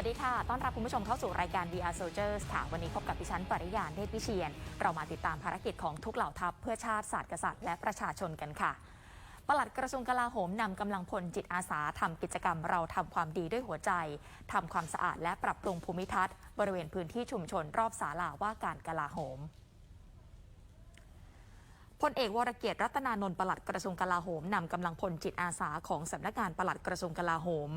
วัสดีค่ะ ต้อนรับคุณผู้ชมเข้าสู่รายการ VR Soldiers ค่ะ วันนี้พบกับดิฉันปริยานเดชวิเชียน เรามาติดตามภารกิจของทุกเหล่าทัพเพื่อชาติศาสตร์กษัตริย์และประชาชนกันค่ะปลัดกระทรวงกลาโหมนำกำลังพลจิตอาสาทำกิจกรรมเราทำความดีด้วยหัวใจทำความสะอาดและปรับปรุงภูมิทัศน์ บริเวณพื้นที่ชุมชนรอบศาลาว่าการกลาโหม พลเอกวรเกียรติรัตนานนท์ปลัดกระทรวงกลาโหมนำกำลังพลจิตอาสาของสำนักงานปลัดกระทรวงกลาโหม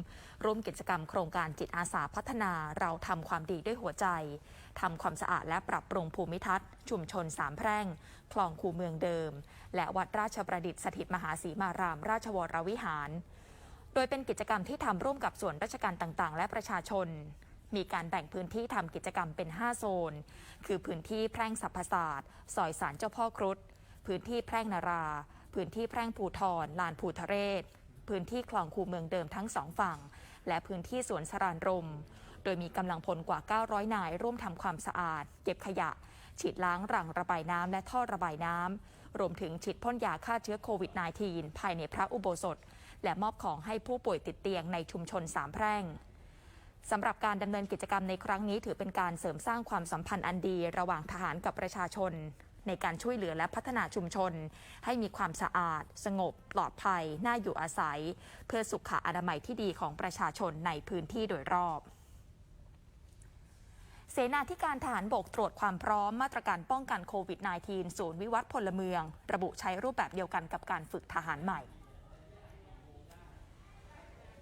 ร่วมกิจกรรมโครงการจิตอาสาพัฒนาเราทำความดีด้วยหัวใจทำความสะอาดและปรับปรุงภูมิทัศน์ ชุมชนสามแพร่ง คลองคูเมืองเดิม และวัดราชประดิษฐ์สถิตมหาศรีมาราม ราชวรวิหาร โดยเป็นกิจกรรมที่ทำร่วมกับส่วนราชการต่างๆ และประชาชนมีการแบ่งพื้นที่ทำกิจกรรมเป็น 5 โซน คือพื้นที่แพร่งสรรพศาสตร์ซอยสารเจ้าพ่อครุฑ พื้นที่แพร่งนารา พื้นที่แพร่งภูทรลานภูทะเรศ พื้นที่คลองคูเมืองเดิมทั้งสองฝั่ง และพื้นที่สวนสรานรม โดยมีกำลังพลกว่า 900 นายร่วมทำความสะอาด เก็บขยะ ฉีดล้างรังระบายน้ำและท่อระบายน้ำ รวมถึงฉีดพ่นยาฆ่าเชื้อโควิด -19 ภายในพระอุโบสถ และมอบของให้ผู้ป่วยติดเตียงในชุมชนสามแพร่งสำหรับการดำเนินกิจกรรมในครั้งนี้ถือเป็นการเสริมสร้างความสัมพันธ์อันดี ระหว่างทหารกับประชาชน ในการช่วยเหลือและพัฒนาชุมชน ให้มีความสะอาด สงบ ปลอดภัย น่าอยู่อาศัย เพื่อสุขอนามัยที่ดีของประชาชนในพื้นที่โดยรอบเสนาธิการทหารบกตรวจความพร้อมมาตรการป้องกันโควิด -19 ศูนย์วิวัฒน์พลเมือง ระบุใช้รูปแบบเดียวกันกับการฝึกทหารใหม่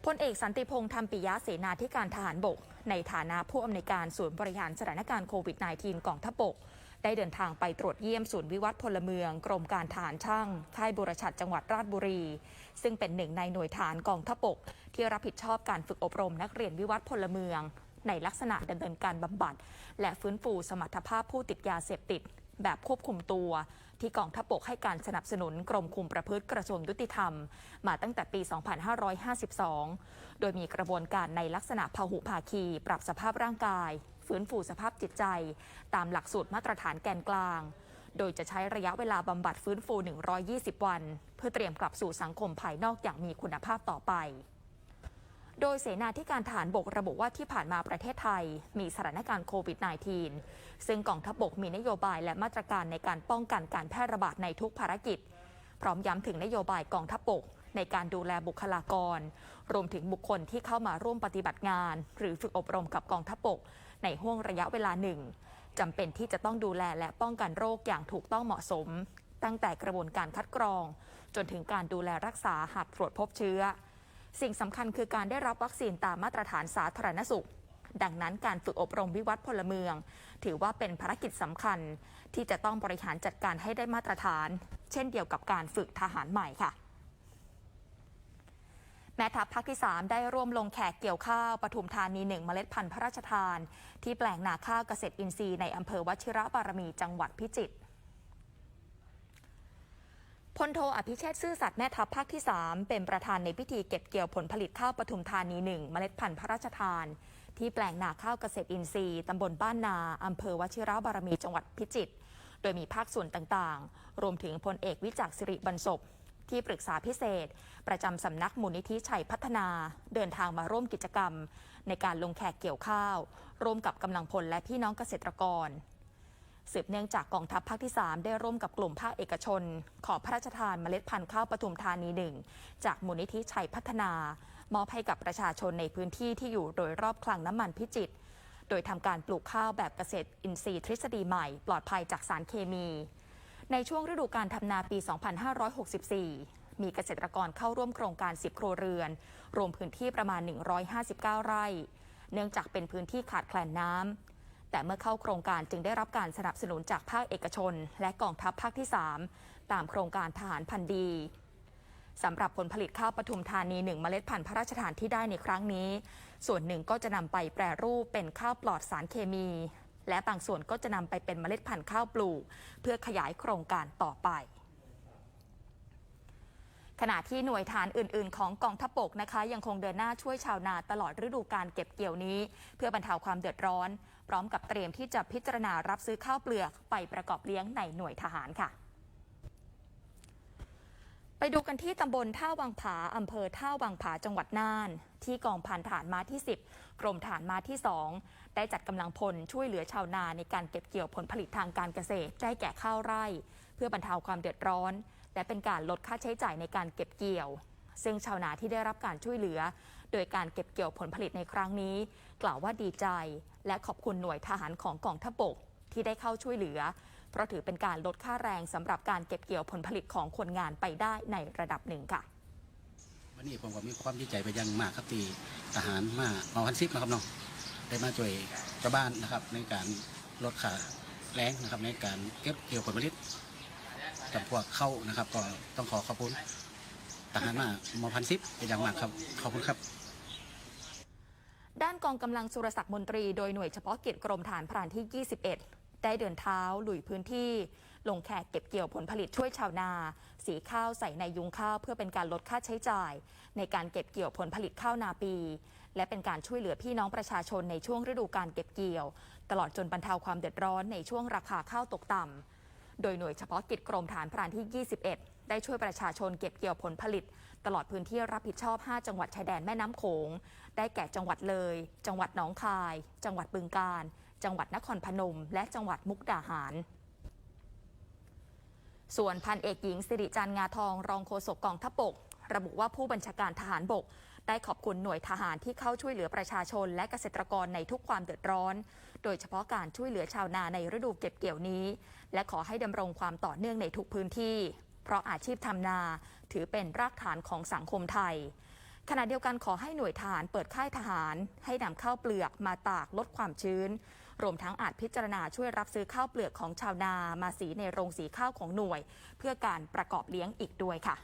พลเอกสันติพงษ์ธรรมปิยะเสนาธิการทหารบก ในฐานะผู้อำนวยการศูนย์บริหารสถานการณ์โควิด -19 กองทัพบก ได้เดินทางไปตรวจเยี่ยมศูนย์วิวัฒน์พลเมือง กรมการทหารช่าง ค่ายบุรชัดจังหวัดราชบุรี ซึ่งเป็นหนึ่งในหน่วยฐานกองทัพบกที่รับผิดชอบการฝึกอบรมนักเรียนวิวัฒน์พลเมือง ในลักษณะดำเนินการบำบัด และฟื้นฟูสมรรถภาพผู้ติดยาเสพติด แบบควบคุมตัว ที่กองทัพบกให้การสนับสนุนกรมคุมประพฤติกระทรวงยุติธรรม มาตั้งแต่ปี 2552 โดยมีกระบวนการในลักษณะพหุภาคี ปรับสภาพร่างกาย ฟื้นฟูสภาพจิตใจ ตามหลักสูตรมาตรฐานแกนกลาง โดยจะใช้ระยะเวลาบำบัดฟื้นฟู 120 วัน เพื่อเตรียมกลับสู่สังคมภายนอกอย่างมีคุณภาพต่อไปโดยเสนาธิการฐานบกระบุว่าที่ผ่านมาประเทศไทย มีสถานการณ์โควิด -19 ซึ่งกองทัพบกมีนโยบายและมาตรการในการป้องกันการแพร่ระบาดในทุกภารกิจ พร้อมย้ำถึงนโยบายกองทัพบก ในการดูแลบุคลากร รวมถึงบุคคลที่เข้ามาร่วมปฏิบัติงาน หรือฝึกอบรมกับกองทัพบก ในห่วงระยะเวลาหนึ่งจำเป็นที่จะต้องดูแลและป้องกันโรคอย่างถูกต้องเหมาะสม ตั้งแต่กระบวนการคัดกรอง จนถึงการดูแลรักษาหากตรวจพบเชื้อ สิ่งสำคัญคือการได้รับวัคซีนตามมาตรฐานสาธารณสุข ดังนั้นการฝึกอบรมวิวัฒน์พลเมือง ถือว่าเป็นภารกิจสำคัญ ที่จะต้องบริหารจัดการให้ได้มาตรฐาน เช่นเดียวกับการฝึกทหารใหม่ค่ะ แม่ทัพภาคที่ 3 ได้ร่วมลงแขกเกี่ยวข้าวปทุมธานีหนึ่งเมล็ดพันธุ์พระราชทาน ที่แปลงนาข้าวเกษตรอินทรีย์ในอำเภอวชิระบารมีจังหวัดพิจิตรพลโทอภิเชษซื่อสัตย์แม่ทัพภาคที่ 3 เป็นประธานในพิธีเก็บเกี่ยวผลผลิตข้าวปทุมธานีหนึ่งเมล็ดพันธุ์พระราชทาน ที่แปลงนาข้าวเกษตรอินทรีย์ตำบลบ้านนาอำเภอวชิระบารมีจังหวัดพิจิตรโดยมีภาคส่วนต่างๆ รวมถึงพลเอกวิจักษ์สิริบรรศพ ที่ปรึกษาพิเศษ ประจำสำนักมูลนิธิชัยพัฒนา เดินทางมาร่วมกิจกรรม ในการลงแขกเกี่ยวข้าว ร่วมกับกำลังพลและพี่น้องเกษตรกร สืบเนื่องจากกองทัพภาคที่ 3 ได้ร่วมกับกลุ่มภาคเอกชน ขอพระราชทานเมล็ดพันธุ์ข้าวปทุมธานีหนึ่งจากมูลนิธิชัยพัฒนามอบให้กับประชาชนในพื้นที่ที่อยู่โดยรอบคลังน้ำมันพิจิตรโดยทำการปลูกข้าวแบบเกษตรอินทรีย์ทฤษฎีใหม่ ปลอดภัยจากสารเคมี ในช่วงฤดูการทำนาปี 2564 มีเกษตรกรเข้าร่วมโครงการ 10 ครัวเรือน รวมพื้นที่ประมาณ 159 ไร่ เนื่องจากเป็นพื้นที่ขาดแคลนน้ำ แต่เมื่อเข้าโครงการจึงได้รับการสนับสนุนจากภาคเอกชน และกองทัพภาคที่ 3 ตามโครงการทหารพันธ์ดีสำหรับผลผลิตข้าวปทุมธานีหนึ่งเมล็ดพันธุ์พระราชทานที่ได้ในครั้งนี้ ส่วนหนึ่งก็จะนำไปแปรรูปเป็นข้าวปลอดสารเคมี และบางส่วนก็จะนำไปเป็นเมล็ดพันธุ์ข้าวปลูก เพื่อขยายโครงการต่อไปขณะที่หน่วยฐานอื่น ๆ ของกองทัพบกนะคะ ยังคงเดินหน้าช่วยชาวนาตลอดฤดูการเก็บเกี่ยวนี้ เพื่อบรรเทาความเดือดร้อน พร้อมกับเตรียมที่จะพิจารณารับซื้อข้าวเปลือกไปประกอบเลี้ยงในหน่วยทหารค่ะ ไปดูกันที่ตำบลท่าวังผา อำเภอท่าวังผา จังหวัดน่าน ที่กองพันฐานม้าที่ 10 กรมฐานม้าที่ 2 ได้จัดกำลังพลช่วยเหลือชาวนาในการเก็บเกี่ยวผลผลิตทางการเกษตร ได้แก่ข้าวไร่ เพื่อบรรเทาความเดือดร้อน และเป็นการลดค่าใช้จ่ายในการเก็บเกี่ยว ซึ่งชาวนาที่ได้รับการช่วยเหลือ โดยการเก็บเกี่ยวผลผลิตในครั้งนี้ กล่าวว่าดีใจ และขอบคุณหน่วยทหารของกองทัพบกที่ได้เข้าช่วยเหลือ เพราะถือเป็นการลดค่าแรงสำหรับการเก็บเกี่ยวผลผลิตของคนงานไปได้ในระดับหนึ่งค่ะวันนี้ผมก็มีความดีใจไปอยังมากครับที่ทหารมาเอาพันซิปนะครับเนาะได้มาช่วยชาวบ้านนะครับ ในการลดค่าแรงนะครับ ในการเก็บเกี่ยวผลผลิตกับพวกเข้าวนะครับ ก็ต้องขอขอบคุณทหารมามาพันซิปเป็นอย่างมากครับขอบคุณครับ ด้านกองกำลังสุรศักดิ์มนตรี โดยหน่วยเฉพาะกิจกรมฐานพรานที่ 21 ได้เดินเท้าลุยพื้นที่ ลงแขกเก็บเกี่ยวผลผลิตช่วยชาวนา สีข้าวใส่ในยุงข้าวเพื่อเป็นการลดค่าใช้จ่าย ในการเก็บเกี่ยวผลผลิตข้าวนาปี และเป็นการช่วยเหลือพี่น้องประชาชนในช่วงฤดูการเก็บเกี่ยว ตลอดจนบรรเทาความเดือดร้อนในช่วงราคาข้าวตกต่ำโดยหน่วยเฉพาะกิจกรมฐานพรานที่ 21 ได้ช่วยประชาชนเก็บเกี่ยวผลผลิต ตลอดพื้นที่รับผิดชอบ 5 จังหวัดชายแดนแม่น้ำโขง ได้แก่จังหวัดเลย จังหวัดหนองคาย จังหวัดบึงกาฬ จังหวัดนครพนม และจังหวัดมุกดาหาร ส่วนพันเอกหญิงสิริจันท์งาทองรองโฆษกกองทัพบก ระบุว่าผู้บัญชาการทหารบก ได้ขอบคุณหน่วยทหารที่เข้าช่วยเหลือประชาชน และเกษตรกรในทุกความเดือดร้อน โดยเฉพาะการช่วยเหลือชาวนาในฤดูเก็บเกี่ยวนี้ และขอให้ดำรงความต่อเนื่องในทุกพื้นที่ เพราะอาชีพทำนาถือเป็นรากฐานของสังคมไทยขณะเดียวกันขอให้หน่วยทหารเปิดค่ายทหาร ให้นำข้าวเปลือกมาตากลดความชื้น รวมทั้งอาจพิจารณาช่วยรับซื้อข้าวเปลือกของชาวนามาสีในโรงสีข้าวของหน่วย เพื่อการประกอบเลี้ยงอีกด้วยค่ะ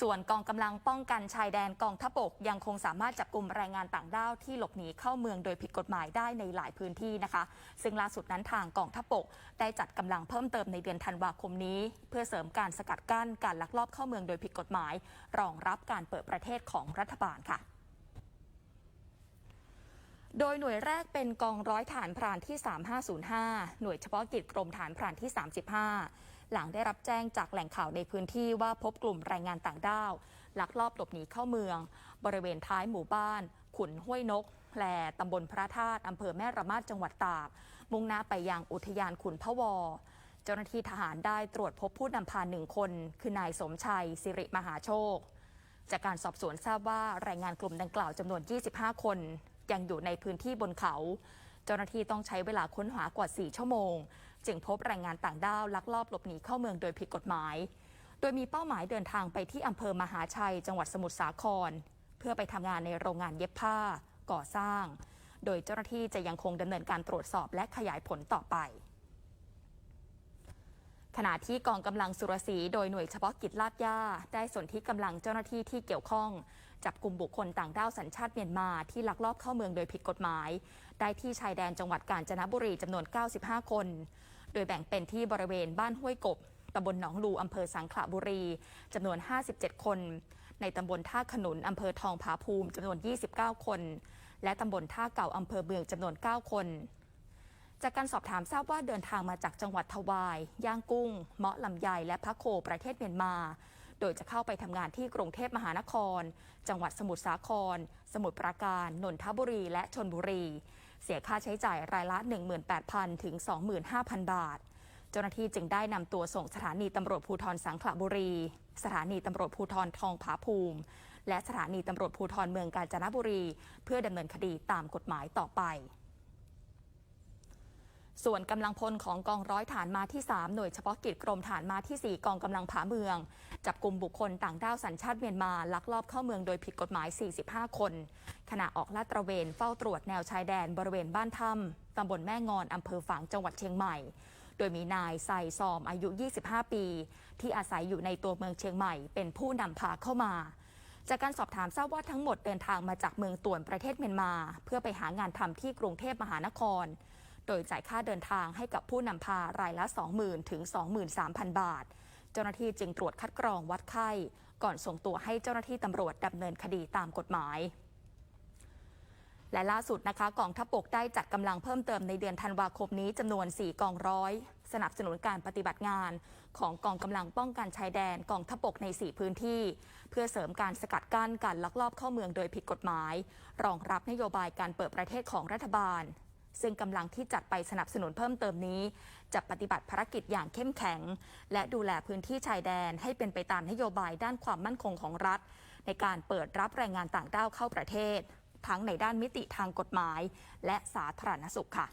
ส่วนกองกำลังป้องกันชายแดนกองทัพบกยังคงสามารถจับกลุ่มแรงงานต่างด้าวที่หลบหนีเข้าเมืองโดยผิดกฎหมายได้ในหลายพื้นที่นะคะ ซึ่งล่าสุดนั้นทางกองทัพบกได้จัดกำลังเพิ่มเติมในเดือนธันวาคมนี้ เพื่อเสริมการสกัดกั้นการลักลอบเข้าเมืองโดยผิดกฎหมาย รองรับการเปิดประเทศของรัฐบาลค่ะ โดยหน่วยแรกเป็นกองร้อยฐานพรานที่ 3505 หน่วยเฉพาะกิจกรมฐานพรานที่ 35 หลังได้รับแจ้งจากแหล่งข่าวในพื้นที่ว่าพบกลุ่มแรงงานต่างด้าว ลักลอบหลบหนีเข้าเมือง บริเวณท้ายหมู่บ้าน ขุนห้วยนกแพลตำบลพระธาตุอำเภอแม่ระมาดจังหวัดตาก มุ่งหน้าไปยังอุทยานขุนพะวอ เจ้าหน้าที่ทหารได้ตรวจพบผู้นำพาหนึ่งคน คือนายสมชัย สิริมหาโชค จากการสอบสวนทราบว่าแรงงานกลุ่มดังกล่าวจำนวน 25 คน ยังอยู่ในพื้นที่บนเขา เจ้าหน้าที่ต้องใช้เวลาค้นหากว่า 4 ชั่วโมง จึงพบแรงงานต่างด้าวลักลอบหลบหนีเข้าเมืองโดยผิดกฎหมาย โดยมีเป้าหมายเดินทางไปที่อำเภอมหาชัย จังหวัดสมุทรสาคร เพื่อไปทำงานในโรงงานเย็บผ้า ก่อสร้าง โดยเจ้าหน้าที่จะยังคงดำเนินการตรวจสอบและขยายผลต่อไปขณะที่กองกำลังสุรศรีโดยหน่วยเฉพาะกิจลาดย่าได้สนที่กำลังเจ้าหน้าที่ที่เกี่ยวข้อง จับกลุ่มบุคคลต่างด้าวสัญชาติเมียนมาที่ลักลอบเข้าเมืองโดยผิดกฎหมาย ได้ที่ชายแดนจังหวัดกาญจนบุรีจำนวน 95 คน โดยแบ่งเป็นที่บริเวณบ้านห้วยกบตำบลหนองลูอำเภอสังขละบุรีจำนวน 57 คน ในตำบลท่าขนุนอำเภอทองผาภูมิจำนวน 29 คน และตำบลท่าเก่าอำเภอเมืองจำนวน 9 คน จากการสอบถามทราบว่าเดินทางมาจากจังหวัดทวาย ย่างกุ้ง เมาะลำไยและพระโคประเทศเมียนมา โดยจะเข้าไปทำงานที่กรุงเทพมหานคร จังหวัดสมุทรสาคร สมุทรปราการ นนทบุรี และชนบุรี เสียค่าใช้จ่ายรายละ 18,000 ถึง 25,000 บาท เจ้าหน้าที่จึงได้นำตัวส่งสถานีตำรวจภูธรสังขละบุรี สถานีตำรวจภูธรทองผาภูมิ และสถานีตำรวจภูธรเมืองกาญจนบุรี เพื่อดำเนินคดีตามกฎหมายต่อไปส่วนกำลังพลของกองร้อยฐานมาที่ 3 หน่วยเฉพาะกิจกรมฐานมาที่ 4 กองกำลังผาเมือง จับกลุ่มบุคคลต่างด้าวสัญชาติเมียนมา ลักลอบเข้าเมืองโดยผิดกฎหมาย 45 คน ขณะออกลาดตระเวนเฝ้าตรวจแนวชายแดนบริเวณบ้านถ้ำตำบลแม่งอนอำเภอฝางจังหวัดเชียงใหม่ โดยมีนายไซซอมอายุ 25 ปี ที่อาศัยอยู่ในตัวเมืองเชียงใหม่ เป็นผู้นำพาเข้ามา จากการสอบถามทราบว่าทั้งหมดเดินทางมาจากเมืองต่วนประเทศเมียนมา เพื่อไปหางานทำที่กรุงเทพมหานคร โดยจ่ายค่าเดินทางให้กับผู้นำพารายละ 20,000 ถึง 23,000 บาท เจ้าหน้าที่จึงตรวจคัดกรองวัดไข้ ก่อนส่งตัวให้เจ้าหน้าที่ตำรวจดำเนินคดีตามกฎหมาย และล่าสุดนะคะกองทัพบกได้จัดกำลังเพิ่มเติมในเดือนธันวาคมนี้จำนวน 4 กองร้อย สนับสนุนการปฏิบัติงาน ของกองกำลังป้องกันชายแดนกองทัพบกใน 4 พื้นที่ เพื่อเสริมการสกัดกั้นการลักลอบเข้าเมืองโดยผิดกฎหมาย รองรับนโยบายการเปิดประเทศของรัฐบาลซึ่งกำลังที่จัดไปสนับสนุนเพิ่มเติมนี้ จะปฏิบัติภารกิจอย่างเข้มแข็ง และดูแลพื้นที่ชายแดนให้เป็นไปตามนโยบายด้านความมั่นคงของรัฐ ในการเปิดรับแรงงานต่างด้าวเข้าประเทศ ทั้งในด้านมิติทางกฎหมาย และสาธารณสุขค่ะ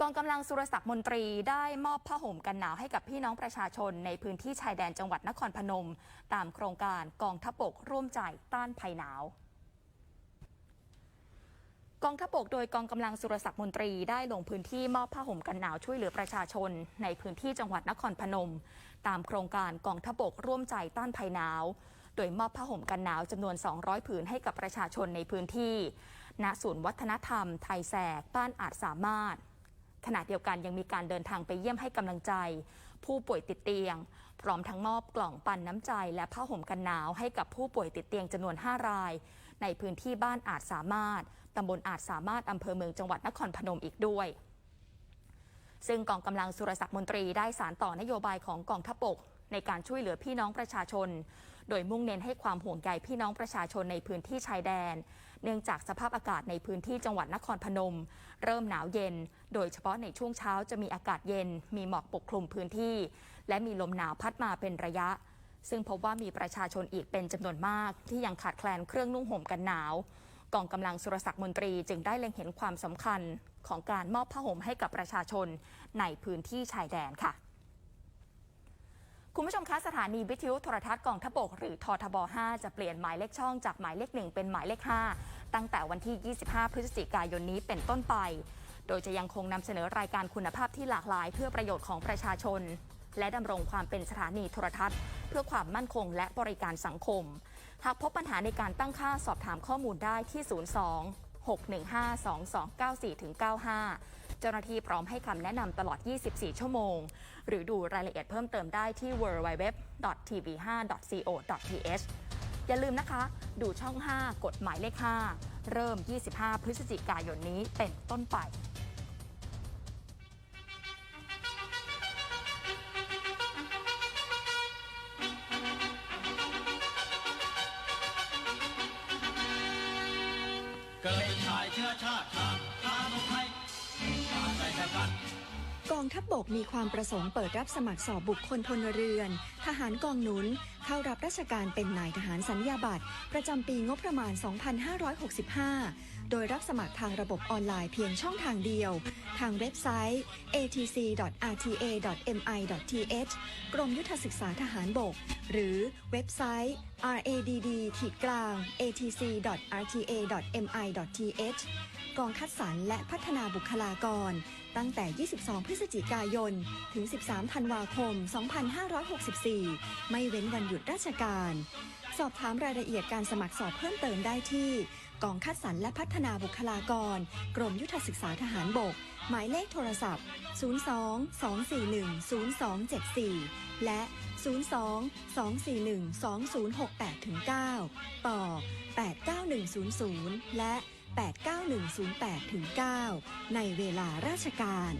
กองกำลังสุรศักดิ์มนตรีได้มอบผ้าห่มกันหนาวให้กับพี่น้องประชาชนในพื้นที่ชายแดนจังหวัดนครพนม ตามโครงการกองทัพบกร่วมใจต้านภัยหนาว กองทัพบกโดยกองกำลังสุรศักดิ์มนตรีได้ลงพื้นที่มอบผ้าห่มกันหนาวช่วยเหลือประชาชน ในพื้นที่จังหวัดนครพนม ตามโครงการกองทัพบกร่วมใจต้านภัยหนาว โดยมอบผ้าห่มกันหนาวจำนวน 200 ผืนให้กับประชาชนในพื้นที่ ณศูนย์วัฒนธรรม ไทยแสกบ้านอาจสามารถ ขณะเดียวกันยังมีการเดินทางไปเยี่ยมให้กำลังใจ ผู้ป่วยติดเตียง พร้อมทั้งมอบกล่องปันน้ำใจและผ้าห่มกันหนาวให้กับผู้ป่วยติดเตียงจำนวน 5 ราย ในพื้นที่บ้านอาจสามารถ ตำบลอาจสามารถอำเภอเมืองจังหวัดนครพนมอีกด้วย ซึ่งกองกำลังสุรศักดิ์มนตรีได้สารต่อนโยบายของกองทัพบกในการช่วยเหลือพี่น้องประชาชน โดยมุ่งเน้นให้ความห่วงใยพี่น้องประชาชนในพื้นที่ชายแดน เนื่องจากสภาพอากาศในพื้นที่จังหวัดนครพนม เริ่มหนาวเย็น โดยเฉพาะในช่วงเช้าจะมีอากาศเย็น มีหมอกปกคลุมพื้นที่ และมีลมหนาวพัดมาเป็นระยะ ซึ่งพบว่ามีประชาชนอีกเป็นจำนวนมาก ที่ยังขาดแคลนเครื่องนุ่งห่มกันหนาว กองกำลังสุรศักดิ์มนตรีจึงได้เล็งเห็นความสำคัญของการมอบผ้าห่มให้กับประชาชนในพื้นที่ชายแดนค่ะ คุณผู้ชมคะสถานีวิทยุโทรทัศน์กองทพบกหรือททบ 5 จะเปลี่ยนหมายเลขช่องจากหมายเลข 1 เป็นหมายเลข 5 ตั้งแต่วันที่ 25 พฤศจิกายนนี้เป็นต้นไป โดยจะยังคงนำเสนอรายการคุณภาพที่หลากหลาย เพื่อประโยชน์ของประชาชน และดำรงความเป็นสถานีโทรทัศน์ เพื่อความมั่นคงและบริการสังคม หากพบปัญหาในการตั้งค่าสอบถามข้อมูลได้ที่ 02 615-2294-95 เจ้าหน้าที่พร้อมให้คำแนะนำตลอด 24 ชั่วโมง หรือดูรายละเอียดเพิ่มเติมได้ที่ www.tv5.co.th อย่าลืมนะคะ ดูช่อง 5 กฎหมายเลข 5 เริ่ม 25 พฤศจิกายนนี้เป็นต้นไป องทัพบบกมีความประสงค์เปิดรับสมัครสอบบุคคลพลเรือน ทหารกองหนุน เข้ารับราชการเป็นนายทหารสัญญาบัตร ประจำปีงบประมาณ 2565 โดยรับสมัครทางระบบออนไลน์เพียงช่องทางเดียว ทางเว็บไซต์ atc.rta.mi.th กรมยุทธศึกษาทหารบก หรือเว็บไซต์ radd-atc.rta.mi.th กองคัดสรรและพัฒนาบุคลากร ตั้งแต่ 22 พฤศจิกายน ถึง 13 ธันวาคม 2564 ไม่เว้นวันหยุดราชการ สอบถามรายละเอียดการสมัครสอบเพิ่มเติมได้ที่ กองคัดสรรและพัฒนาบุคลากร กรมยุทธศึกษาทหารบก หมายเลขโทรศัพท์ 02-241-0274 และ 02-241-2068-9 ต่อ 89100 และ 89108-9 ในเวลาราชการ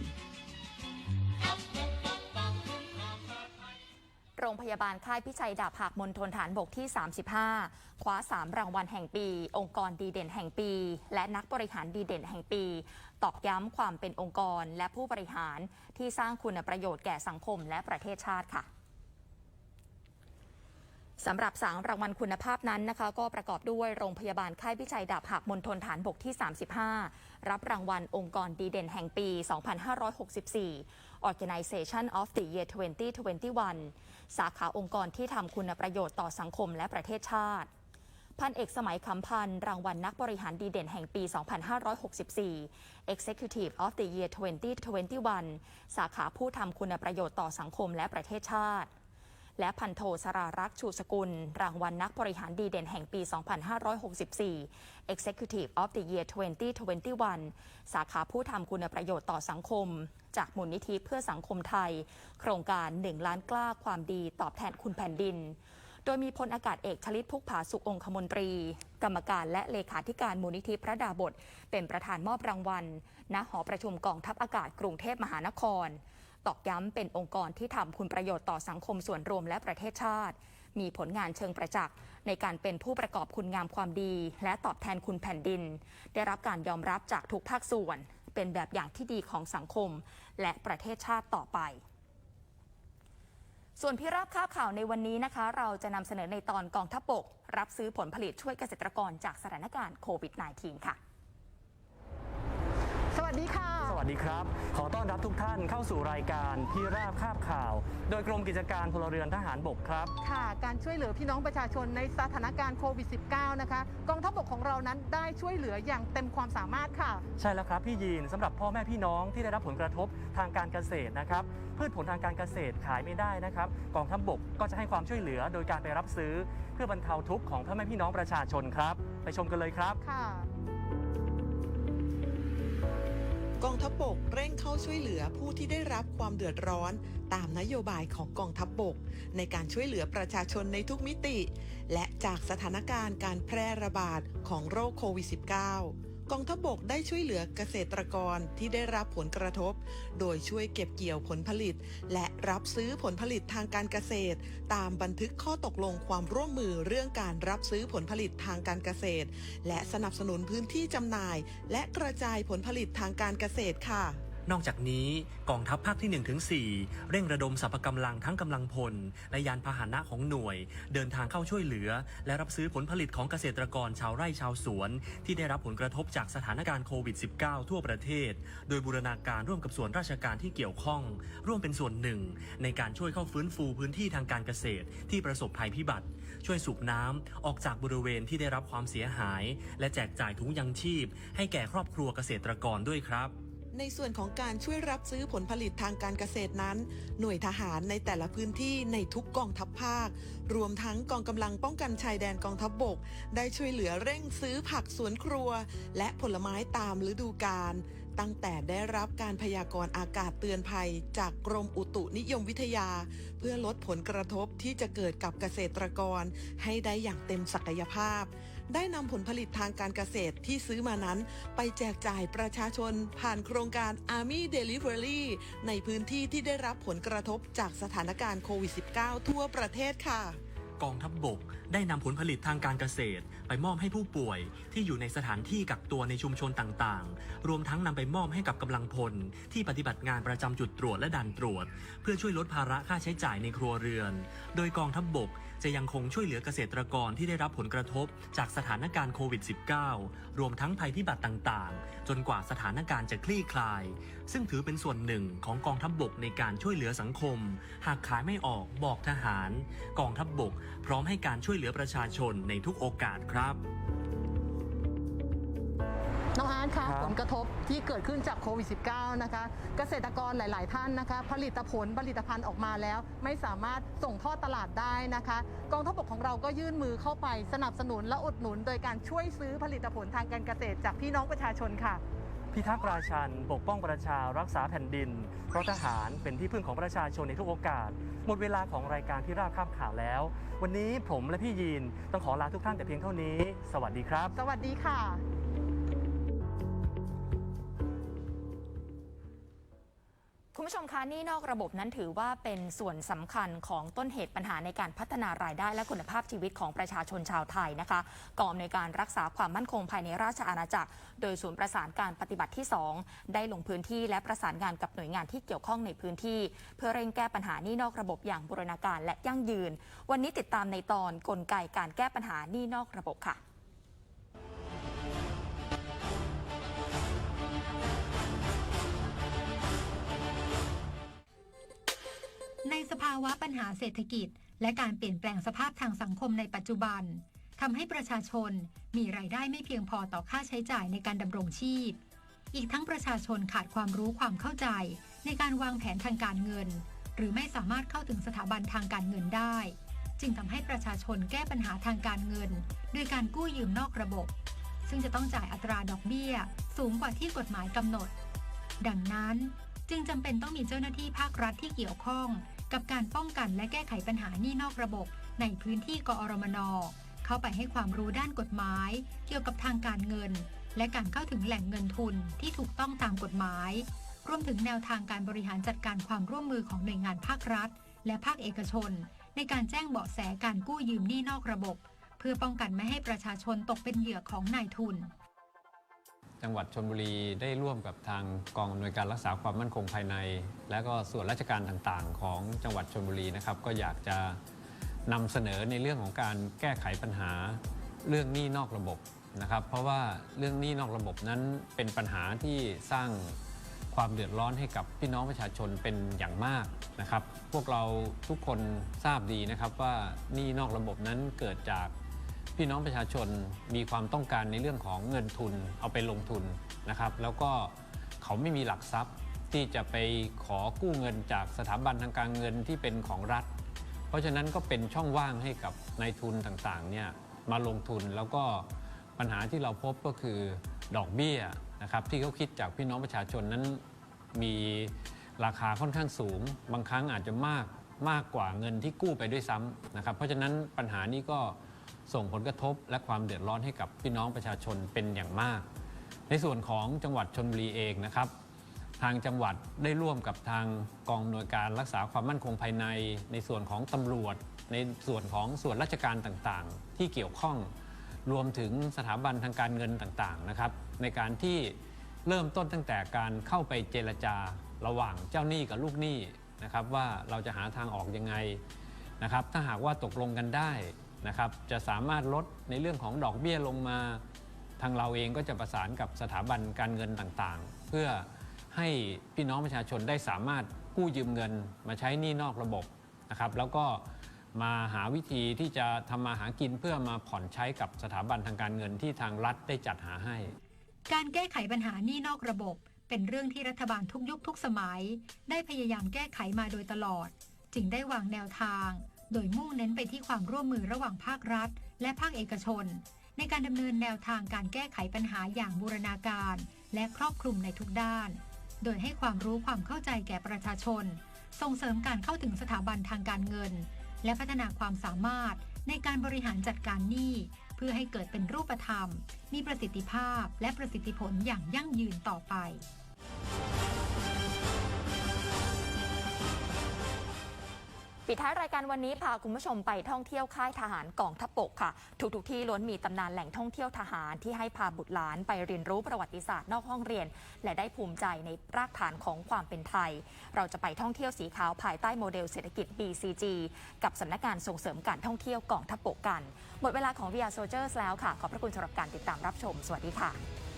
โรงพยาบาลค่ายพิชัยดาบหักมณฑลฐานบกที่ 35 คว้า 3 รางวัลแห่งปี องค์กรดีเด่นแห่งปี และนักบริหารดีเด่นแห่งปี ตอกย้ำความเป็นองค์กรและผู้บริหารที่สร้างคุณประโยชน์แก่สังคมและประเทศชาติค่ะ สำหรับสางรางวัลคุณภาพนั้นนะคะ ก็ประกอบด้วยโรงพยาบาลค่ายพิชัยดาบหักมณฑลฐานบกที่ 35 รับรางวัลองค์กรดีเด่นแห่งปี 2564 Organization of the Year 2021 สาขาองค์กรที่ทำคุณประโยชน์ต่อสังคมและประเทศชาติ พันเอกสมัยคำพันธ์รางวัลนักบริหารดีเด่นแห่งปี 2564 Executive of the Year 2021 สาขาผู้ทำคุณประโยชน์ต่อสังคมและประเทศชาติ และพันโทสรารักษ์ชูสกุล รางวัลนักบริหารดีเด่นแห่งปี 2564 Executive of the Year 2021 สาขาผู้ทำคุณประโยชน์ต่อสังคม จากมูลนิธิเพื่อสังคมไทย โครงการ 1 ล้านกล้าความดีตอบแทนคุณแผ่นดิน โดยมีพลอากาศเอกชลิตพุกผาสุของคมนตรี กรรมการและเลขาธิการมูลนิธิพระดาบท เป็นประธานมอบรางวัลณหอประชุมกองทัพอากาศกรุงเทพมหานคร ตอกย้ำเป็นองค์กรที่ทำคุณประโยชน์ต่อสังคมส่วนรวมและประเทศชาติ มีผลงานเชิงประจักษ์ ในการเป็นผู้ประกอบคุณงามความดี และตอบแทนคุณแผ่นดิน ได้รับการยอมรับจากทุกภาคส่วน เป็นแบบอย่างที่ดีของสังคม และประเทศชาติต่อไปส่วนพิราบค่าบข่าวในวันนี้นะคะ เราจะนำเสนอในตอนกองทัพบก รับซื้อผลผลิตช่วยเกษตรกรจากสถานการณ์โควิด -19 ค่ะ สวัสดีค่ะ ดีครับ ขอต้อนรับทุกท่านเข้าสู่รายการพี่ราบคาบข่าว โดยกรมกิจการพลเรือนทหารบกครับ ค่ะ การช่วยเหลือพี่น้องประชาชนในสถานการณ์โควิด -19 นะคะ กองทัพบกของเรานั้นได้ช่วยเหลืออย่างเต็มความสามารถค่ะ ใช่แล้วครับพี่ยีนสำหรับพ่อแม่พี่น้องที่ได้รับผลกระทบทางการเกษตรนะครับพืชผลทางการเกษตรขายไม่ได้นะครับ กองทัพบกก็จะให้ความช่วยเหลือโดยการไปรับซื้อ เพื่อบรรเทาทุกข์ของพ่อแม่พี่น้องประชาชนครับ ไปชมกันเลยครับค่ะ กองทัพบกเร่งเข้าช่วยเหลือผู้ที่ได้รับความเดือดร้อน ตามนโยบายของกองทัพบก ในการช่วยเหลือประชาชนในทุกมิติ และจากสถานการณ์การแพร่ระบาดของโรคโควิด -19 กองทัพบกได้ช่วยเหลือเกษตรกรที่ได้รับผลกระทบ โดยช่วยเก็บเกี่ยวผลผลิต และรับซื้อผลผลิตทางการเกษตร ตามบันทึกข้อตกลงความร่วมมือเรื่องการรับซื้อผลผลิตทางการเกษตร และสนับสนุนพื้นที่จำหน่าย และกระจายผลผลิตทางการเกษตรค่ะ นอกจากนี้กองทัพภาคที่ 1-4เร่งระดมสรรพกำลังทั้งกำลังพล และยานพาหนะของหน่วย เดินทางเข้าช่วยเหลือ และรับซื้อผลผลิตของเกษตรกรชาวไร่ชาวสวน ที่ได้รับผลกระทบจากสถานการณ์โควิด -19 ทั่วประเทศ โดยบูรณาการร่วมกับส่วนราชการที่เกี่ยวข้อง ร่วมเป็นส่วนหนึ่ง ในการช่วยเข้าฟื้นฟูพื้นที่ทางการเกษตร ที่ประสบภัยพิบัติ ช่วยสูบน้ำออกจากบริเวณที่ได้รับความเสียหาย และแจกจ่ายถุงยังชีพ ให้แก่ครอบครัวเกษตรกรด้วยครับ ในส่วนของการช่วยรับซื้อผลผลิตทางการเกษตรนั้น หน่วยทหารในแต่ละพื้นที่ในทุกกองทัพภาค รวมทั้งกองกำลังป้องกันชายแดนกองทัพบบก ได้ช่วยเหลือเร่งซื้อผักสวนครัว และผลไม้ตามฤดูกาลตั้งแต่ได้รับการพยากรณ์อากาศเตือนภัย จากกรมอุตุนิยมวิทยา เพื่อลดผลกระทบที่จะเกิดกับเกษตรกร ให้ได้อย่างเต็มศักยภาพ ได้นำผลผลิตทางการเกษตรที่ซื้อมานั้น ไปแจกจ่ายประชาชน ผ่านโครงการ Army Delivery ในพื้นที่ที่ได้รับผลกระทบจากสถานการณ์โควิด -19 ทั่วประเทศค่ะกองทัพบบกได้นำผลผลิตทางการเกษตร ไปมอบให้ผู้ป่วยที่อยู่ในสถานที่กักตัวในชุมชนต่างๆ รวมทั้งนำไปมอบให้กับกำลังพล ที่ปฏิบัติงานประจำจุดตรวจและด่านตรวจ เพื่อช่วยลดภาระค่าใช้จ่ายในครัวเรือน โดยกองทัพบบก จะยังคงช่วยเหลือเกษตรกรที่ได้รับผลกระทบจากสถานการณ์โควิด -19 รวมทั้งภัยพิบัติต่างๆ จนกว่าสถานการณ์จะคลี่คลาย ซึ่งถือเป็นส่วนหนึ่งของกองทัพบบกในการช่วยเหลือสังคม หากขายไม่ออกบอกทหาร กองทัพบบก พร้อมให้การช่วยเหลือประชาชนในทุกโอกาสครับ น้องอาร์ตคะครับผลกระทบที่เกิดขึ้นจากโควิด -19 นะคะ เกษตรกรหลาย ๆ ท่านนะคะ ผลิตผลผลิตภัณฑ์ออกมาแล้ว ไม่สามารถส่งทอดตลาดได้นะคะ กองทัพบกของเราก็ยื่นมือเข้าไปสนับสนุนและอุดหนุน โดยการช่วยซื้อผลิตผลทางการเกษตรจากพี่น้องประชาชนค่ะ พิทักษ์ราชัน ปกป้องประชารักษาแผ่นดิน เพราะทหารเป็นที่พึ่งของประชาชนในทุกโอกาส หมดเวลาของรายการที่ราบข้ามข่าวแล้ว วันนี้ผมและพี่ยีนต้องขอลาทุกท่านแต่เพียงเท่านี้ สวัสดีครับ สวัสดีค่ะ คุณผู้ชมคะนี่นอกระบบนั้นถือว่าเป็นส่วนสำคัญของต้นเหตุปัญหาในการพัฒนารายได้และคุณภาพชีวิตของประชาชนชาวไทยนะคะกองอำนวยการรักษาความมั่นคงภายในราชอาณาจักร โดยศูนย์ประสานการปฏิบัติที่ 2 ได้ลงพื้นที่และประสานงานกับหน่วยงานที่เกี่ยวข้องในพื้นที่ เพื่อเร่งแก้ปัญหานี้นอกระบบอย่างบูรณาการและยั่งยืน วันนี้ติดตามในตอนกลไกการแก้ปัญหานี้นอกระบบค่ะ สภาวะปัญหาเศรษฐกิจ และการเปลี่ยนแปลงสภาพทางสังคมในปัจจุบันทำให้ประชาชนมีรายได้ไม่เพียงพอต่อค่าใช้จ่ายในการดำรงชีพ อีกทั้งประชาชนขาดความรู้ความเข้าใจ ในการวางแผนทางการเงิน หรือไม่สามารถเข้าถึงสถาบันทางการเงินได้ จึงทำให้ประชาชนแก้ปัญหาทางการเงิน โดยการกู้ยืมนอกระบบ ซึ่งจะต้องจ่ายอัตราดอกเบี้ย สูงกว่าที่กฎหมายกำหนด ดังนั้นจึงจำเป็นต้องมีเจ้าหน้าที่ภาครัฐที่เกี่ยวข้อง กับการป้องกันและแก้ไขปัญหาหนี้นอกระบบ ในพื้นที่กอรมน เข้าไปให้ความรู้ด้านกฎหมาย เกี่ยวกับทางการเงิน และการเข้าถึงแหล่งเงินทุนที่ถูกต้องตามกฎหมาย รวมถึงแนวทางการบริหารจัดการความร่วมมือของหน่วยงานภาครัฐ และภาคเอกชน ในการแจ้งเบาะแสการกู้ยืมหนี้นอกระบบ เพื่อป้องกันไม่ให้ประชาชนตกเป็นเหยื่อของนายทุน จังหวัดชนบุรีได้ร่วมกับทางกองอำนวยการรักษาความมั่นคงภายใน และก็ส่วนราชการต่างๆ ของจังหวัดชนบุรีนะครับ ก็อยากจะนำเสนอในเรื่องของการแก้ไขปัญหาเรื่องหนี้นอกระบบนะครับ เพราะว่าเรื่องหนี้นอกระบบนั้นเป็นปัญหาที่สร้างความเดือดร้อนให้กับพี่น้องประชาชนเป็นอย่างมากนะครับ พวกเราทุกคนทราบดีนะครับว่าหนี้นอกระบบนั้นเกิดจาก พี่น้องประชาชนมีความต้องการในเรื่องของเงินทุนเอาไปลงทุนนะครับแล้วก็เขาไม่มีหลักทรัพย์ที่จะไปขอกู้เงินจากสถาบันทางการเงินที่เป็นของรัฐ เพราะฉะนั้นก็เป็นช่องว่างให้กับนายทุนต่างๆเนี่ยมาลงทุนแล้วก็ปัญหาที่เราพบก็คือดอกเบี้ยนะครับที่เขาคิดจากพี่น้องประชาชนนั้นมีราคาค่อนข้างสูง บางครั้งอาจจะมากมากกว่าเงินที่กู้ไปด้วยซ้ำนะครับเพราะฉะนั้นปัญหานี้ก็ ส่งผลกระทบและความเดือดร้อนให้กับพี่น้องประชาชนเป็นอย่างมาก ในส่วนของจังหวัดชนบุรีเองนะครับ ทางจังหวัดได้ร่วมกับทางกองอำนวยการรักษาความมั่นคงภายใน ในส่วนของตำรวจ ในส่วนของส่วนราชการต่างๆ ที่เกี่ยวข้องรวมถึงสถาบันทางการเงินต่างๆนะครับในการที่เริ่มต้นตั้งแต่การเข้าไปเจรจาระหว่างเจ้าหนี้กับลูกหนี้นะครับว่าเราจะหาทางออกยังไงนะครับถ้าหากว่าตกลงกันได้ นะครับจะสามารถลดในเรื่องของดอกเบี้ยลงมา ทางเราเองก็จะประสานกับสถาบันการเงินต่างๆ เพื่อให้พี่น้องประชาชนได้สามารถกู้ยืมเงินมาใช้หนี้นอกระบบนะครับแล้วก็มาหาวิธีที่จะทำมาหากินเพื่อมาผ่อนใช้กับสถาบันทางการเงินที่ทางรัฐได้จัดหาให้ การแก้ไขปัญหาหนี้นอกระบบ เป็นเรื่องที่รัฐบาลทุกยุคทุกสมัย ได้พยายามแก้ไขมาโดยตลอด จึงได้วางแนวทาง โดยมุ่งเน้นไปที่ความร่วมมือระหว่างภาครัฐ และภาคเอกชน ในการดำเนินแนวทางการแก้ไขปัญหาอย่างบูรณาการ และครอบคลุมในทุกด้าน โดยให้ความรู้ความเข้าใจแก่ประชาชน ส่งเสริมการเข้าถึงสถาบันทางการเงิน และพัฒนาความสามารถในการบริหารจัดการหนี้เพื่อให้เกิดเป็นรูปธรรม มีประสิทธิภาพและประสิทธิผลอย่างยั่งยืนต่อไป ปิดท้ายรายการวันนี้พาคุณผู้ชมไปท่องเที่ยวค่ายทหารกองทัพบกค่ะ ทุกๆที่ล้วนมีตำนานแหล่งท่องเที่ยวทหารที่ให้พาบุตรหลานไปเรียนรู้ประวัติศาสตร์นอกห้องเรียน และได้ภูมิใจในรากฐานของความเป็นไทย เราจะไปท่องเที่ยวสีขาวภายใต้โมเดลเศรษฐกิจ BCG กับสำนักงานส่งเสริมการท่องเที่ยวกองทัพบกกัน หมดเวลาของ VR Soldiers แล้วค่ะ ขอบพระคุณสำหรับการติดตามรับชม สวัสดีค่ะ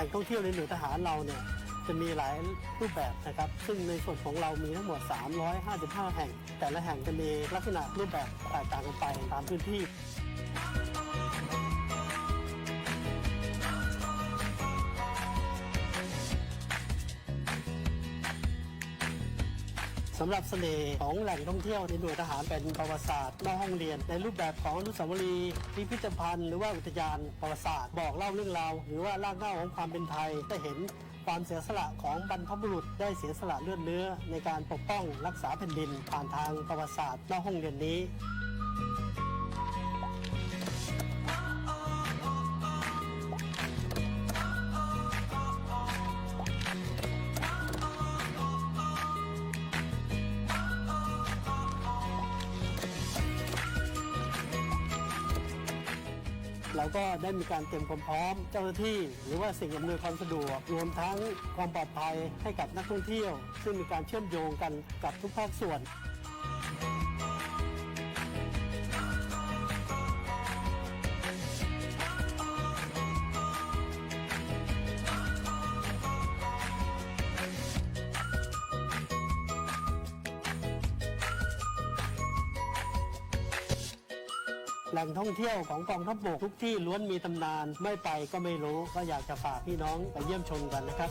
ล่งท่องเที่ยวในหน่วยทหารเราเนี่ยจะมีหลายรูปแบบนะครับ ซึ่งในส่วนของเรามีทั้งหมด 355 แห่ง แต่ละแห่งจะมีลักษณะรูปแบบแตกต่างกันไปตามพื้นที่ สำหรับเสน่ห์ของแหล่งท่องเที่ยวในหน่วยทหารเป็นประวัติศาสตร์นอกห้องเรียน ในรูปแบบของอนุสาวรีย์พิพิธภัณฑ์หรือว่าอุทยานประวัติศาสตร์บอกเล่าเรื่องราวหรือว่ารากเหง้าของความเป็นไทยได้เห็นความเสียสละของบรรพบุรุษได้เสียสละเลือดเนื้อ ในการปกป้องรักษาแผ่นดินผ่านทางประวัติศาสตร์นอกห้องเรียนนี้ ได้มีการเตรียมความพร้อมเจ้าหน้าที่ หรือว่าสิ่งอำนวยความสะดวก รวมทั้งความปลอดภัยให้กับนักท่องเที่ยว ซึ่งมีการเชื่อมโยงกันกับทุกภาคส่วน แหล่งท่องเที่ยวของกองทัพบกทุกที่ล้วนมีตำนานไม่ไปก็ไม่รู้ก็อยากจะฝากพี่น้องไปเยี่ยมชมกันนะครับ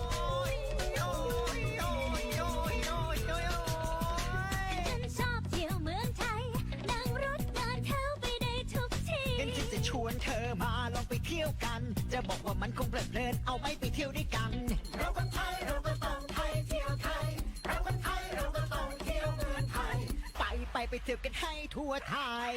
ชวนเธอมาลองไปเที่ยวกัน จะบอกว่ามันคงเพลิดเพลินเอาไปไปเที่ยวด้วยกันเราก็ เที่ยวกันให้ทั่วไทย